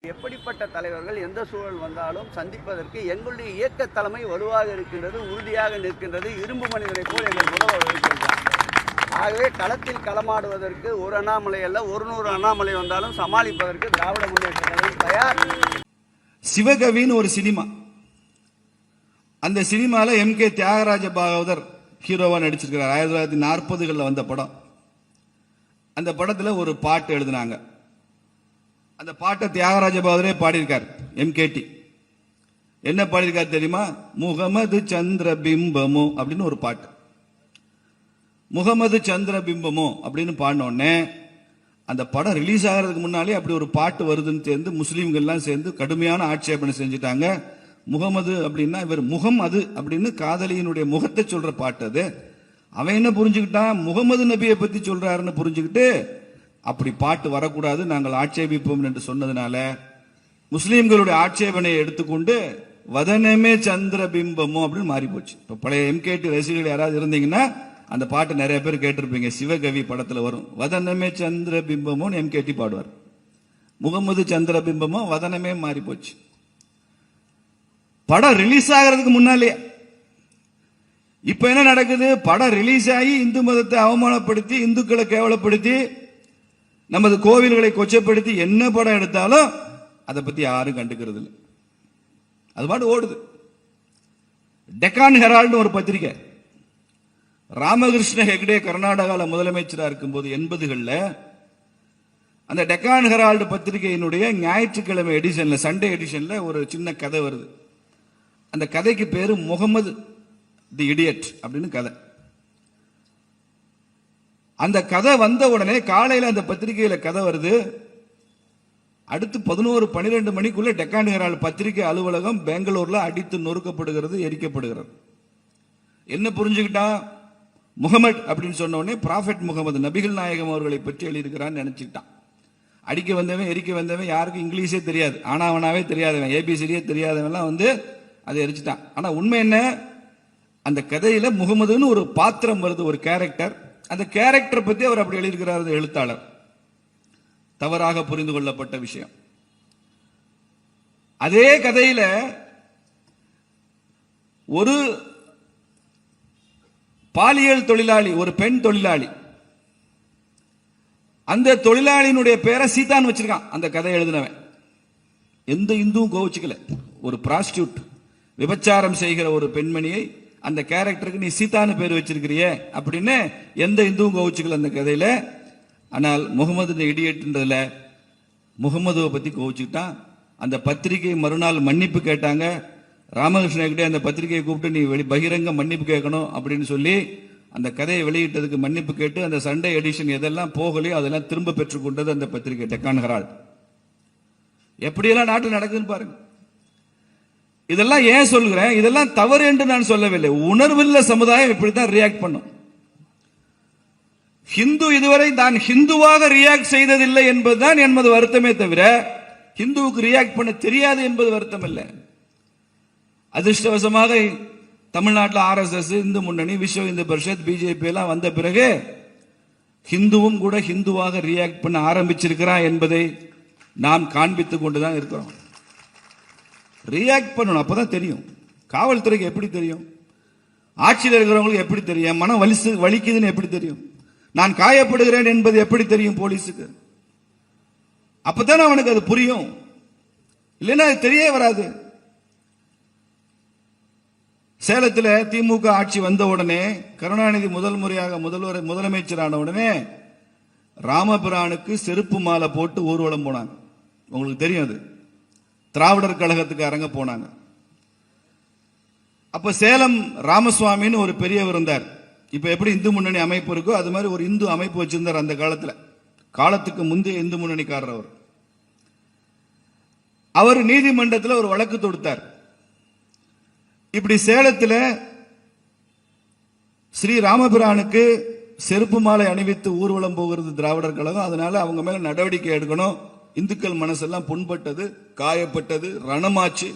எப்படிப்பட்ட தலைவர்கள் எந்த சூழல் வந்தாலும் சந்திப்பதற்கு எங்களுடைய இயக்க தலைமை வலுவாக இருக்கின்றது உறுதியாக நிற்கின்றது. இரும்பு மனிதனை போல் எங்கள் முதல்வர் இருக்கின்றார். ஆகவே களத்தில் களமாடுவதற்கு ஒரு அண்ணாமலை அல்ல ஒரு நூறு அண்ணாமலை வந்தாலும் சமாளிப்பதற்கு திராவிட முன்னேற்ற கழகம் தயார். சிவகவின்னு ஒரு சினிமா. அந்த சினிமாவில் எம். கே. தியாகராஜ பாகவதர் ஹீரோவாக நடிச்சிருக்கிறார். ஆயிரத்தி தொள்ளாயிரத்தி நாற்பதுகளில் வந்த படம். அந்த படத்தில் ஒரு பாட்டு எழுதினாங்க. அந்த பாட்டை தியாகராஜ பாதரே பாடியிருக்கார் எம் கேடி என்ன பாடியிருக்கார் தெரியுமா? முகமது சந்திர பிம்பமோ அப்படின்னு ஒரு பாட்டு. முகமது சந்திர பிம்பமோ அப்படின்னு பாடினோடனே அந்த படம் ரிலீஸ் ஆகிறதுக்கு முன்னாலே அப்படி ஒரு பாட்டு வருதுன்னு சேர்ந்து முஸ்லீம்கள்லாம் சேர்ந்து கடுமையான ஆட்சேபனை செஞ்சுட்டாங்க. முகமது அப்படின்னா இவர் முகம் அது அப்படின்னு காதலியினுடைய முகத்தை சொல்ற பாட்டு அது. அவன் என்ன புரிஞ்சுக்கிட்டான்? முகமது நபியை பத்தி சொல்றாருன்னு புரிஞ்சுக்கிட்டு அப்படி பாட்டு வரக்கூடாது நாங்கள் ஆட்சேபிப்போம் என்று சொன்னதுனால முஸ்லீம்களுடைய ஆட்சேபனையை எடுத்துக்கொண்டு வதனமே சந்திர பிம்பமோ அப்படின்னு மாறி போச்சு இப்ப பழைய எம்கேடி ரசிகர்கள் யாராவது இருந்தீங்கன்னா அந்த பாட்டு நிறைய பேர் கேட்டிருப்பீங்க. சிவகவி படத்துல வரும். வதனமே சந்திர பிம்பமோன்னு எம்கேடி பாடுவார். முகமது சந்திர பிம்பமோ வதனமே மாறி போச்சு படம் ரிலீஸ் ஆகிறதுக்கு முன்னாலே. இப்ப என்ன நடக்குது? படம் ரிலீஸ் ஆகி இந்து மதத்தை அவமானப்படுத்தி இந்துக்களை கேவலப்படுத்தி நமது கோவில்களை கொச்சப்படுத்தி என்ன படம் எடுத்தாலும் அதை பத்தி யாரும் கண்டுக்கிறது இல்லை. அது பாட்டு ஓடுது. டெக்கான் ஹெரால்டு ஒரு பத்திரிக்கை. ராமகிருஷ்ண ஹெக்டே கர்நாடகாவில் முதலமைச்சராக இருக்கும்போது எண்பதுகளில் அந்த டெக்கான் ஹெரால்டு பத்திரிகையினுடைய ஞாயிற்றுக்கிழமை எடிஷனில் சண்டே எடிஷனில் ஒரு சின்ன கதை வருது. அந்த கதைக்கு பேர் முகமது தி இடியட் அப்படின்னு கதை. அந்த கதை வந்த உடனே காலையில் அந்த பத்திரிகையில் கதை வருது. அடுத்து பதினோரு பன்னிரெண்டு மணிக்குள்ள டெக்கான் ஹெரால்டு பத்திரிகை அலுவலகம் பெங்களூர்ல அடித்து நொறுக்கப்படுகிறது எரிக்கப்படுகிறது. என்ன புரிஞ்சுக்கிட்டா? முகமது அப்படின்னு சொன்ன உடனே ப்ராஃபெட் முகமது நபிகள் நாயகம் அவர்களை பற்றி எழுதியிருக்கிறான்னு நினைச்சுக்கிட்டான். அடிக்க வந்தவன் எரிக்க வந்தவன் யாருக்கும் இங்கிலீஷே தெரியாது. ஆனாவனாவே தெரியாதவன். ஏபிசிடியே தெரியாதவன்லாம் வந்து அதை எரிச்சிட்டான். ஆனால் உண்மை என்ன? அந்த கதையில் முகமதுன்னு ஒரு பாத்திரம் வருது ஒரு கேரக்டர் அந்த கேரக்டர் பத்தி அவர் அப்படி எழுதியிருக்கிறார் எழுத்தாளர். தவறாக புரிந்து கொள்ளப்பட்ட விஷயம். அதே கதையில ஒரு பாலியல் தொழிலாளி ஒரு பெண் தொழிலாளி அந்த தொழிலாளியினுடைய பேரை சீதான் வச்சிருக்கான் அந்த கதை எழுதினவன். எந்த இந்துவும் கோவிச்சுக்கல. ஒரு பிராஸ்டியூட் விபச்சாரம் செய்கிற ஒரு பெண்மணியை அந்த கேரக்டருக்கு நீ சீதான்னு பேர் வச்சிருக்கிறியே அப்படின்னு எந்த இந்துவும் கோவிச்சுக்கல அந்த கதையில. ஆனால் முகமது இந்த இடியட்ன்றதுல முகமதுவை பத்தி கோவிச்சுக்கிட்டான். அந்த பத்திரிகை மறுநாள் மன்னிப்பு கேட்டாங்க. ராமகிருஷ்ணகிட்டே அந்த பத்திரிகையை கூப்பிட்டு நீ வெளி பகிரங்க மன்னிப்பு கேட்கணும் அப்படின்னு சொல்லி அந்த கதையை வெளியிட்டதுக்கு மன்னிப்பு கேட்டு அந்த சண்டே எடிஷன் எதெல்லாம் போகலையோ அதெல்லாம் திரும்ப பெற்றுக்கொண்டது அந்த பத்திரிகை டெக்கான் ஹெரால்ட். எப்படியெல்லாம் நாட்டில் நடக்குதுன்னு பாருங்க. இதெல்லாம் ஏன் சொல்கிறேன் இதெல்லாம் தவறு என்று நான் சொல்லவில்லை. உணர்வுள்ள சமுதாயம் இப்படித்தான் ரியாக்ட் பண்ணும். ஹிந்து இதுவரை தான் ஹிந்துவாக ரியாக்ட் செய்ததில்லை என்பதுதான் என்பது வருத்தமே தவிர ஹிந்துவுக்கு ரியாக்ட் பண்ண தெரியாது என்பது வருத்தம் இல்லை. அதிர்ஷ்டவசமாக தமிழ்நாட்டில் ஆர்எஸ்எஸ் இந்து முன்னணி விஸ்வ இந்து பரிஷத் பிஜேபி எல்லாம் வந்த பிறகு ஹிந்துவும் கூட ஹிந்துவாக ரியாக்ட் பண்ண ஆரம்பிச்சிருக்கிறான் என்பதை நாம் காண்பித்துக் கொண்டுதான் இருக்கிறோம். ரியாக்ட் பண்ணணும். அப்போ தான் தெரியும். காவல்துறைக்கு எப்படி தெரியும்? ஆட்சியில் இருக்கிறவங்களுக்கு எப்படி தெரியும்? மனம் வலிசு வலிக்குதுன்னு எப்படி தெரியும்? நான் காயப்படுகிறேன் என்பது எப்படி தெரியும் போலீஸுக்கு? அப்பதான் அவனுக்கு அது புரியும். இல்லைன்னா அது தெரிய வராது. சேலத்தில் திமுக ஆட்சி வந்த உடனே கருணாநிதி முதல் முறையாக முதல்வர் முதலமைச்சரான உடனே ராமபிரானுக்கு செருப்பு மாலை போட்டு ஊர்வலம் போனாங்க. உங்களுக்கு தெரியும் அது. திராவிடர் கழகத்துக்கு அரங்க போனாங்க. அப்ப சேலம் ராமசுவாமின்னு ஒரு பெரியவர் இருந்தார். இப்ப எப்படி இந்து முன்னணி அமைப்பு இருக்கோ அது மாதிரி ஒரு இந்து அமைப்பு வச்சிருந்தார் அந்த காலத்துல. காலத்துக்கு முந்தைய இந்து முன்னணிக்காரர் அவர். அவர் நீதிமன்றத்தில் ஒரு வழக்கு தொடுத்தார். இப்படி சேலத்தில் ஸ்ரீ ராமபிரானுக்கு செருப்பு மாலை அணிவித்து ஊர்வலம் போகிறது திராவிடர் கழகம். அதனால அவங்க மேல நடவடிக்கை எடுக்கணும். இந்துக்கள் மனசெல்லாம் புண்பட்டது காயப்பட்டது ரணமாச்சு.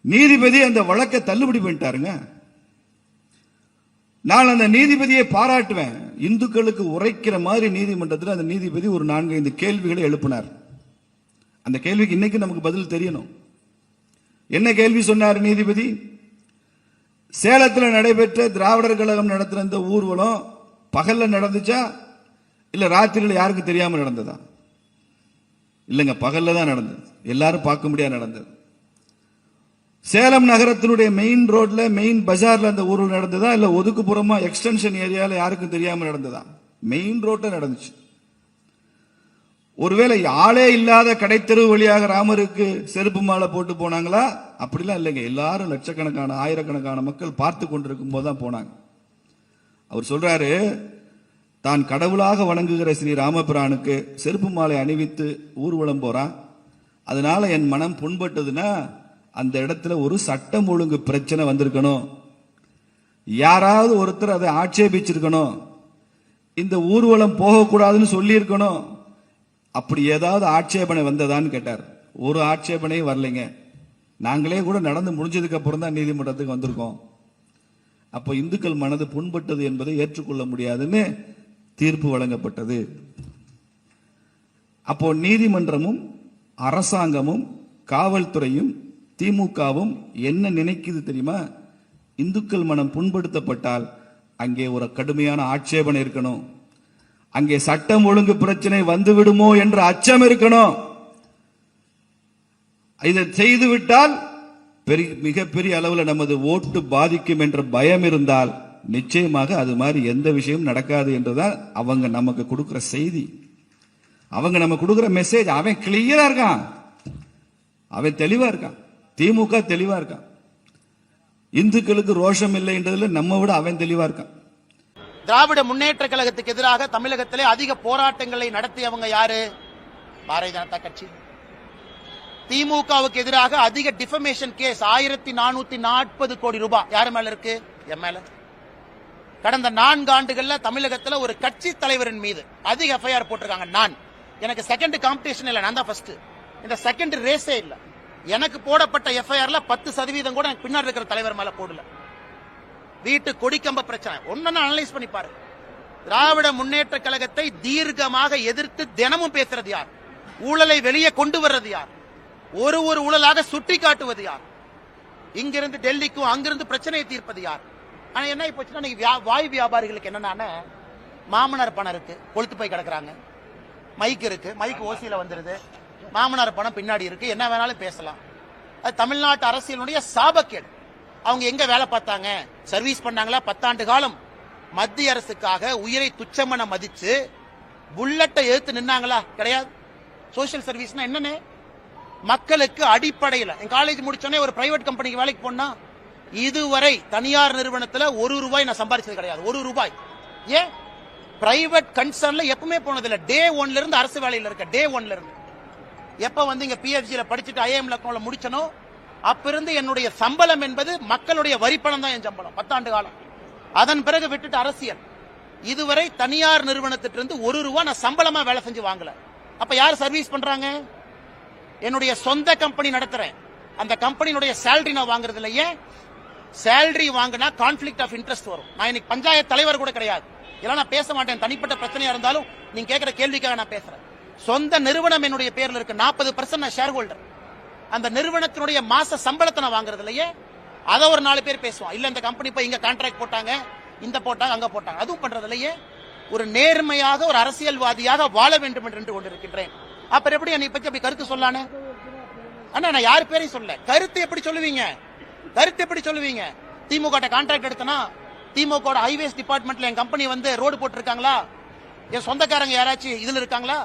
நீதிபதி அந்த வழக்கை தள்ளுபடி பண்ணிட்டாருங்க. நான் அந்த நீதிபதியை பாராட்டுவேன். இந்துக்களுக்கு உரைக்கிற மாதிரி நீதிமன்றத்தில் அந்த நீதிபதி ஒரு நான்கு ஐந்து கேள்விகளை எழுப்பினார். அந்த கேள்விக்கு இன்னைக்கு நமக்கு பதில் தெரியணும். என்ன கேள்வி சொன்னார் நீதிபதி? சேலத்தில் நடைபெற்ற திராவிடர் கழகம் நடத்தின இந்த ஊர்வலம் பகல்ல நடந்துச்சா? இல்ல ராத்திரியில் யாருக்கும் தெரியாம நடந்ததா? இல்லைங்க பகல்ல தான் நடந்தது. எல்லாரும் பார்க்க முடியாது நடந்தது. சேலம் நகரத்தினுடைய மெயின் ரோட்ல மெயின் பஜார்ல அந்த ஊரில் நடந்ததா? இல்ல ஒதுக்குப்புறமா எக்ஸ்டென்ஷன் ஏரியால யாருக்கும் தெரியாம நடந்ததா? மெயின் ரோட்ல நடந்துச்சு. ஒருவேளை ஆளே இல்லாத கடைத்தெரு வழியாக ராமருக்கு செருப்பு மாலை போட்டு போனாங்களா? அப்படிலாம் இல்லைங்க. எல்லாரும் லட்சக்கணக்கான ஆயிரக்கணக்கான மக்கள் பார்த்து கொண்டிருக்கும் போது தான் போனாங்க. அவர் சொல்றாரு தான் கடவுளாக வணங்குகிற ஸ்ரீ ராமபிரானுக்கு செருப்பு மாலை அணிவித்து ஊர்வலம் போறான். அதனால என் மனம் புண்பட்டதுன்னா அந்த இடத்துல ஒரு சட்டம் ஒழுங்கு பிரச்சனை வந்திருக்கணும். யாராவது ஒருத்தர் அதை ஆட்சேபிச்சிருக்கணும். இந்த ஊர்வலம் போகக்கூடாதுன்னு சொல்லியிருக்கணும். அப்படி ஏதாவது ஆட்சேபனை வந்ததான்னு கேட்டார். ஒரு ஆட்சேபனையும் வரலைங்க. நாங்களே கூட நடந்து முடிஞ்சதுக்கு அப்புறம் தான் நீதிமன்றத்துக்கு வந்திருக்கோம். அப்போ இந்துக்கள் மனது புண்பட்டது என்பதை ஏற்றுக்கொள்ள முடியாதுன்னு தீர்ப்பு வழங்கப்பட்டது. அப்போ நீதிமன்றமும் அரசாங்கமும் காவல்துறையும் திமுகவும் என்ன நினைக்குது தெரியுமா? இந்துக்கள் மனம் புண்படுத்தப்பட்டால் அங்கே ஒரு கடுமையான ஆட்சேபனை இருக்கணும். அங்கே சட்டம் ஒழுங்கு பிரச்சனை வந்துவிடுமோ என்ற அச்சம் இருக்கணும். இதை செய்துவிட்டால் பெரிய மிகப்பெரிய அளவில் நமது ஓட்டு பாதிக்கும் என்ற பயம் இருந்தால் நிச்சயமாக அது மாதிரி எந்த விஷயமும் நடக்காது என்றுதான் அவங்க நமக்கு கொடுக்கிற செய்தி. அவங்க நம்ம கொடுக்கிற மெசேஜ் அவன் கிளியரா இருக்கான். அவன் தெளிவா இருக்கான். திமுக தெளிவா இருக்கான். இந்துக்களுக்கு ரோஷம் இல்லைன்றதுல நம்ம விட அவன் தெளிவா இருக்கான். திராவிட முன்னேற்ற கழகத்துக்கு எதிராக தமிழகத்திலே அதிக போராட்டங்களை நடத்தியவங்க யாரு? பாரதிய ஜனதா கட்சி. திமுகவுக்கு எதிராக அதிக டிஃபமேஷன் கேஸ் ஆயிரத்தி நானூத்தி நாற்பது கோடி ரூபாய். யார் மேல இருக்கு? என் மேல. கடந்த நான்கு ஆண்டுகள்ல தமிழகத்துல ஒரு கட்சி தலைவரின் மீது அதிக எஃப்ஐஆர் போட்டிருக்காங்க. நான். எனக்கு செகண்ட் காம்படிஷன் இல்ல. நான் தான் ஃபர்ஸ்ட் இந்த செகண்ட் ரேஸே இல்ல. எனக்கு போடப்பட்ட எஃப்ஐஆர்ல பத்து சதவீதம் கூட எனக்கு பின்னாடி இருக்கிற தலைவர் மேல போடல. வீட்டு கொடிக்கம்ப பிரச்சனை. ஒன்னு அனலைஸ் பண்ணி பாரு. திராவிட முன்னேற்ற கழகத்தை தீர்க்கமாக எதிர்த்து தினமும் பேசுறது யார்? ஊழலை வெளியே கொண்டு வர்றது யார்? ஒரு ஒரு ஊழலாக சுட்டி காட்டுவது யார்? இங்கிருந்து டெல்லிக்கும் அங்கிருந்து பிரச்சனையை தீர்ப்பது யார்? ஆனால் என்ன போச்சுன்னா இன்னைக்கு வியா- வாய் வியாபாரிகளுக்கு என்னன்னா மாமனார் பணம் இருக்கு கொளுத்து போய் கிடக்குறாங்க. மைக் இருக்கு மைக் ஓசியில் வந்துடுது மாமனார் பணம் பின்னாடி இருக்கு என்ன வேணாலும் பேசலாம். அது தமிழ்நாட்டு அரசியலுடைய சாபக்கேடு. அவங்க எங்க வேலை பார்த்தாங்க? சர்வீஸ் பண்ணாங்களா? பத்தாண்டு காலம். மத்திய அரசுக்காக உயிரை துச்சமென மதிச்சு புல்லட்டை எடுத்து நின்னாங்களா? கிடையாது. சோசியல் சர்வீஸ்னா என்னன்னு? மக்களுக்கு அடிப்படையில். என் காலேஜ் முடிச்சோடனே ஒரு பிரைவேட் கம்பெனிக்கு வேலைக்கு போனா இதுவரை தனியார் நிறுவனத்துல ஒரு ரூபாய் நான் சம்பாதிச்சது கிடையாது. ஒரு ரூபாய். ஏன் பிரைவேட் கன்சர்ன்ல எப்பவுமே போனது டே ஒன்ல இருந்து அரசு வேலையில் இருக்க. டே ஒன்ல இருந்து. எப்ப வந்து இங்க பிஎஃப்ஜில படிச்சுட்டு ஐஎம் லக்னோல முடிச்சனோ அப்ப இருந்து என்னுடைய சம்பளம் என்பது மக்களுடைய வரிப்பணம் தான் என் சம்பளம். பத்தாண்டு காலம். அதன் பிறகு விட்டுட்டு அரசியல். இதுவரை தனியார் நிறுவனத்திலிருந்து ஒரு ரூபா நான் சம்பளமா வேலை செஞ்சு வாங்கல. அப்ப யார் சர்வீஸ் பண்றாங்க? என்னுடைய சொந்த கம்பெனி நடத்துறேன். அந்த கம்பெனியுடைய சேலரி நான் வாங்குறது இல்ல ஏன்? சேலரி வாங்கினா கான்ஃபிளிக் ஆஃப் இன்ட்ரெஸ்ட் வரும். நான் இன்னைக்கு பஞ்சாயத்து தலைவர் கூட கிடையாது. இதெல்லாம் நான் பேச மாட்டேன். தனிப்பட்ட பிரச்சனையா இருந்தாலும் நீங்க கேட்கிற கேள்விக்காக நான் பேசுறேன். சொந்த நிறுவனம் என்னுடைய பேர்ல இருக்கு. நாற்பது பர்சன்ட் நான் ஷேர் ஹோல்டர் அந்த நிறுவனத்தினுடைய மாச சம்பளத்தை நான் வாங்குறது இல்லையே? அதை ஒரு நாலு பேர் பேசுவான். இல்ல இந்த கம்பெனி போய் இங்க கான்ட்ராக்ட் போட்டாங்க இந்த போட்டாங்க அங்க போட்டாங்க. அதுவும் பண்றது இல்லையே? ஒரு நேர்மையாக ஒரு அரசியல்வாதியாக வாழ வேண்டும் என்று கொண்டிருக்கின்றேன். அப்புறம் எப்படி என்னை பத்தி அப்படி கருத்து சொல்லானே? அண்ணா நான் யார் பேரையும் சொல்ல கருத்து எப்படி சொல்லுவீங்க? கருத்து எப்படி சொல்லுவீங்க? திமுக கான்ட்ராக்ட் எடுத்தனா திமுக ஹைவேஸ் டிபார்ட்மெண்ட்ல என் கம்பெனி வந்து ரோடு போட்டிருக்காங்களா? என் சொந்தக்காரங்க யாராச்சும் இதுல இருக்காங்களா?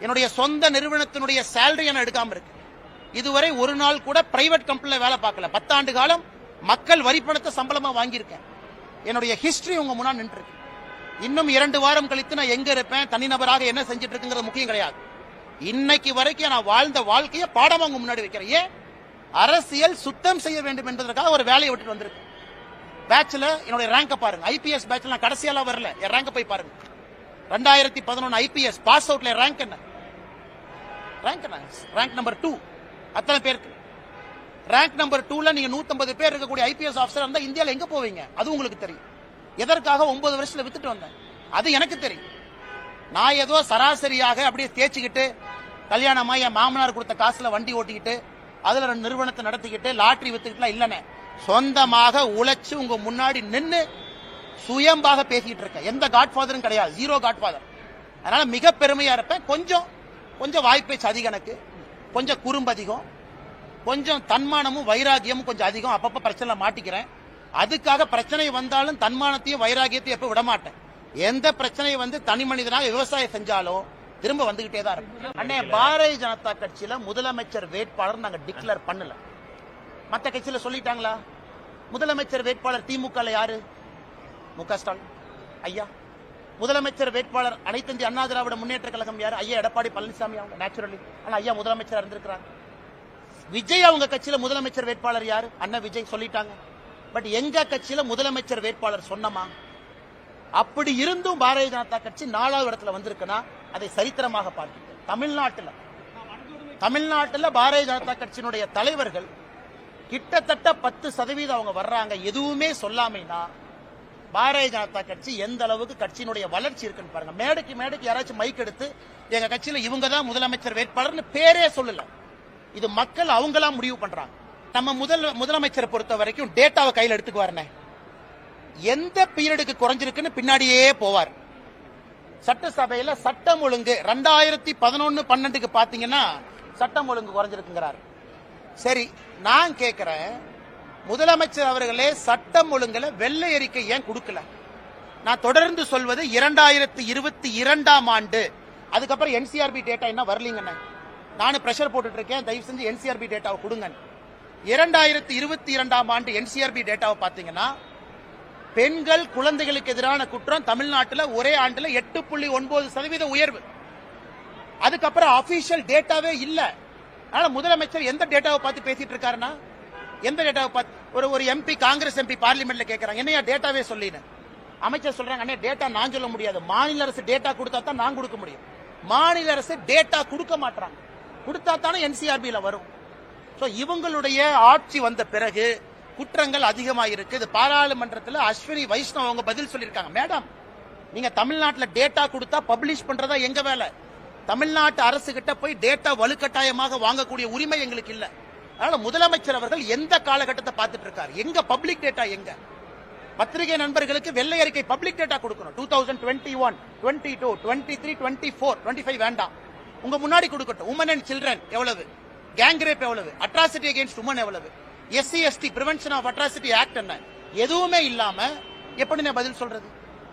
என்னுடைய சொந்த நிறுவனத்தினுடைய சேலரி என எடுக்காம இருக்கு. இதுவரை ஒரு நாள் கூட பிரைவேட் கம்பெனில வேலை பார்க்கல. பத்தாண்டு காலம் மக்கள் வரி பணத்தை சம்பளமா வாங்கியிருக்கேன். என்னுடைய ஹிஸ்டரி உங்க முன்னாடி நின்று இருக்கு இன்னும் இரண்டு வாரம் கழித்து நான் எங்க இருப்பேன்? தனிநபராக என்ன செஞ்சுட்டு இருக்குங்கிறது முக்கியம் கிடையாது. இன்னைக்கு வரைக்கும் நான் வாழ்ந்த வாழ்க்கையை பாடமா உங்க முன்னாடி வைக்கிறேன். ஏன்? அரசியல் சுத்தம் செய்ய வேண்டும் என்பதற்காக ஒரு வேலையை விட்டுட்டு வந்திருக்கு. பேட்ச்ல என்னுடைய ரேங்கை பாருங்க. ஐபிஎஸ் பேட்ச்ல நான் கடைசியாலாம் வரல. என் ரேங்க போய் பாருங்க. ரெண்டாயிரத்தி பதினொன்று ஐபிஎஸ் பாஸ் அவுட்ல ரேங்க் என்ன? ரேங்க் என்ன? ரேங்க் நம்பர் டூ அத்தனை பேருக்கு. ரேங்க் நம்பர் டூல நீங்க 150 பேர் இருக்கக்கூடிய ஐபிஎஸ் ஆஃபீஸர் இருந்தா இந்தியாவில் எங்க போவீங்க? அது உங்களுக்கு தெரியும். எதற்காக ஒன்பது வருஷத்துல வித்துட்டு வந்தேன்? அது எனக்கு தெரியும். நான் ஏதோ சராசரியாக அப்படியே தேய்ச்சிக்கிட்டு கல்யாணமா என் மாமனார் கொடுத்த காசுல வண்டி ஓட்டிக்கிட்டு அதுல ரெண்டு நிறுவனத்தை நடத்திக்கிட்டு லாட்டரி வித்துக்கிட்டுலாம் இல்லனே சொந்தமாக உழைச்சு உங்க முன்னாடி நின்னு சுயம்பாக பேசிட்டு இருக்கேன் எந்த காட்ஃபாதரும் கிடையாது. ஜீரோ காட்ஃபாதர் அதனால மிக பெருமையா இருப்பேன். கொஞ்சம் கொஞ்சம் வாய்ப்பேச்சு அதிகம் எனக்கு. கொஞ்சம் குறும்பு அதிகம். கொஞ்சம் தன்மானமும் வைராகியமும் கொஞ்சம் அதிகம். அப்பப்ப பிரச்சனை மாட்டிக்கிறேன். அதுக்காக பிரச்சனை வந்தாலும் தன்மானத்தையும் வைராகியத்தையும் எப்ப விட மாட்டேன் எந்த பிரச்சனை வந்து தனி மனிதனாக விவசாயம் செஞ்சாலும் திரும்ப வந்துகிட்டே தான் இருக்கும் அண்ணே பாரதிய ஜனதா கட்சியில முதலமைச்சர் வேட்பாளர் நாங்க டிக்ளேர் பண்ணல. மற்ற கட்சியில சொல்லிட்டாங்களா? முதலமைச்சர் வேட்பாளர் திமுக யாரு? மு க ஸ்டாலின். ஐயா முதலமைச்சர் வேட்பாளர் அனைத்து இந்திய அண்ணா திராவிட முன்னேற்ற கழகம் யாரு? ஐயா எடப்பாடி பழனிசாமி அவங்க நேச்சுரலி ஆனா ஐயா முதலமைச்சர் இருந்திருக்கிறாங்க விஜய் அவங்க கட்சியில முதலமைச்சர் வேட்பாளர் யாரு? அண்ணன் விஜய் சொல்லிட்டாங்க. பட் எங்க கட்சியில முதலமைச்சர் வேட்பாளர் சொன்னமா? அப்படி இருந்தும் பாரதிய ஜனதா கட்சி நாலாவது இடத்துல வந்திருக்குன்னா அதை சரித்திரமாக பார்க்கிறேன் தமிழ்நாட்டுல தமிழ்நாட்டுல பாரதிய ஜனதா கட்சியினுடைய தலைவர்கள் கிட்டத்தட்ட பத்து சதவீதம் அவங்க வர்றாங்க. எதுவுமே சொல்லாமைனா பாரதிய ஜனதா கட்சி எந்த அளவுக்கு கட்சியினுடைய வளர்ச்சி இருக்குன்னு பாருங்க. மேடைக்கு மேடைக்கு யாராச்சும் மைக் எடுத்து எங்க கட்சியில இவங்க தான் முதலமைச்சர் வேட்பாளர்னு பேரே சொல்லல. இது மக்கள் அவங்களா முடிவு பண்றாங்க. நம்ம முதல் முதலமைச்சரை பொறுத்த வரைக்கும் டேட்டாவை கையில் எடுத்துக்குவாருனே எந்த பீரியடுக்கு குறைஞ்சிருக்குன்னு பின்னாடியே போவார். சட்டசபையில சட்டம் ஒழுங்கு ரெண்டாயிரத்தி பதினொன்னு பன்னெண்டுக்கு பாத்தீங்கன்னா சட்டம் ஒழுங்கு குறைஞ்சிருக்குங்கிறார். சரி நான் கேட்கிறேன் முதலமைச்சர் அவர்களே சட்டம் ஒழுங்குல வெள்ளை அறிக்கை ஏன் கொடுக்கல? நான் தொடர்ந்து சொல்வது இரண்டாயிரத்தி இருபத்தி இரண்டாம் ஆண்டு. அதுக்கப்புறம் என்சிஆர்பி டேட்டா என்ன வரலீங்கண்ணே நானும் ப்ரெஷர் போட்டுட்டு இருக்கேன் தயவு செஞ்சு என்சிஆர்பி டேட்டாவை கொடுங்க இரண்டாயிரத்தி இருபத்தி இரண்டாம் ஆண்டு என்சிஆர்பி டேட்டாவை பார்த்தீங்கன்னா பெண்கள் குழந்தைகளுக்கு எதிரான குற்றம் தமிழ்நாட்டில் ஒரே ஆண்டுல எட்டு புள்ளி ஒன்பது சதவீத உயர்வு. அதுக்கப்புறம் அபிஷியல் டேட்டாவே இல்ல. அதனால முதலமைச்சர் எந்த டேட்டாவை பார்த்து பேசிட்டு இருக்காருன்னா எந்த டேட்டாவை பார்த்து ஒரு ஒரு எம்பி காங்கிரஸ் எம்பி பார்லிமெண்ட்ல கேட்கறாங்க என்னையா டேட்டாவே சொல்லினு அமைச்சர் சொல்றாங்க அண்ணே டேட்டா நான் சொல்ல முடியாது. மாநில அரசு டேட்டா கொடுத்தா தான் நான் கொடுக்க முடியும். மாநில அரசு டேட்டா கொடுக்க மாட்டாங்க கொடுத்தா தானே என்சிஆர்பியில வரும். ஸோ இவங்களுடைய ஆட்சி வந்த பிறகு குற்றங்கள் அதிகமாக இருக்கு இது பாராளுமன்றத்தில் அஸ்வினி வைஷ்ணவ் அவங்க பதில் சொல்லியிருக்காங்க. மேடம் நீங்க தமிழ்நாட்டில் டேட்டா கொடுத்தா பப்ளிஷ் பண்றதா எங்க வேலை? தமிழ்நாட்டு அரசு கிட்ட போய் டேட்டா வலுக்கட்டாயமாக வாங்கக்கூடிய உரிமை எங்களுக்கு இல்லை. அதனால முதலமைச்சர் அவர்கள் எந்த காலகட்டத்தை பார்த்துட்டு இருக்காரு? எங்க பப்ளிக் டேட்டா எங்க? பத்திரிகை நண்பர்களுக்கு வெள்ளை அறிக்கை பப்ளிக் டேட்டா கொடுக்கணும். Two thousand twenty one twenty two twenty three twenty four twenty five வேண்டாம். உங்க முன்னாடி கொடுக்கட்டும். உமன் அண்ட் சில்ட்ரன் எவ்வளவு? கேங் ரேப் எவ்வளவு? அட்ராசிட்டி அகேன்ஸ்ட் உமன் எவ்வளவு? SC ST prevention of atrocity act என்ன? எதுவுமே இல்லாம எப்படி நான் பதில் சொல்றது?